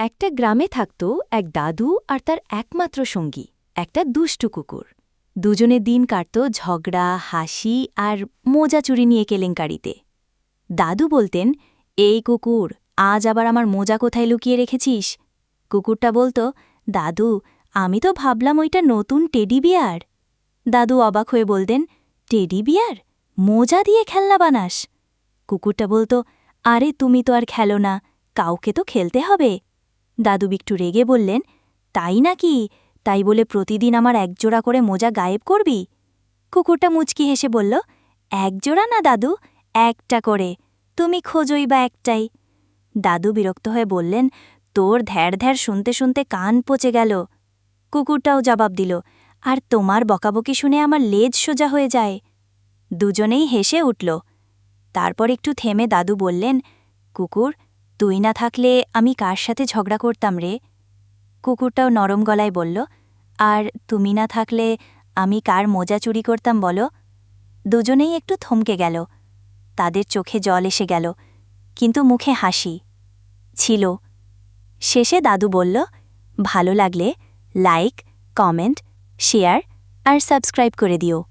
একটা গ্রামে থাকত এক দাদু আর তার একমাত্র সঙ্গী, একটা দুষ্টু কুকুর। দুজনে দিন কাটত ঝগড়া, হাসি আর মোজা চুরি নিয়ে কেলেঙ্কারিতে। দাদু বলতেন, এই কুকুর, আজ আবার আমার মোজা কোথায় লুকিয়ে রেখেছিস? কুকুরটা বলতো, দাদু, আমি তো ভাবলাম ওইটা নতুন টেডি বিয়ার। দাদু অবাক হয়ে বলতেন, টেডি বিয়ার? মোজা দিয়ে খেলনা বানাস। কুকুরটা বলতো, আরে তুমি তো আর খেলো না, কাউকে তো খেলতে হবে। দাদু বিকটু রেগে বললেন, তাই নাকি? তাই বলে প্রতিদিন আমার একজোড়া করে মোজা গায়েব করবি? কুকুরটা মুচকি হেসে বলল, একজোড়া না দাদু, একটা করে। তুমি খোঁজই বা একটাই। দাদু বিরক্ত হয়ে বললেন, তোর ধ্যার ধ্যার শুনতে শুনতে কান পচে গেল। কুকুরটাও জবাব দিল, আর তোমার বকাবকি শুনে আমার লেজ সোজা হয়ে যায়। দুজনেই হেসে উঠল। তারপর একটু থেমে দাদু বললেন, কুকুর তুই না থাকলে আমি কার সাথে ঝগড়া করতাম রে? কুকুরটাও নরম গলায় বলল, আর তুমি না থাকলে আমি কার মোজা চুরি করতাম বলো? দুজনেই একটু থমকে গেল। তাদের চোখে জল এসে গেল, কিন্তু মুখে হাসি ছিল। শেষে দাদু বলল, ভালো লাগলে লাইক কমেন্ট শেয়ার আর সাবস্ক্রাইব করে দিও।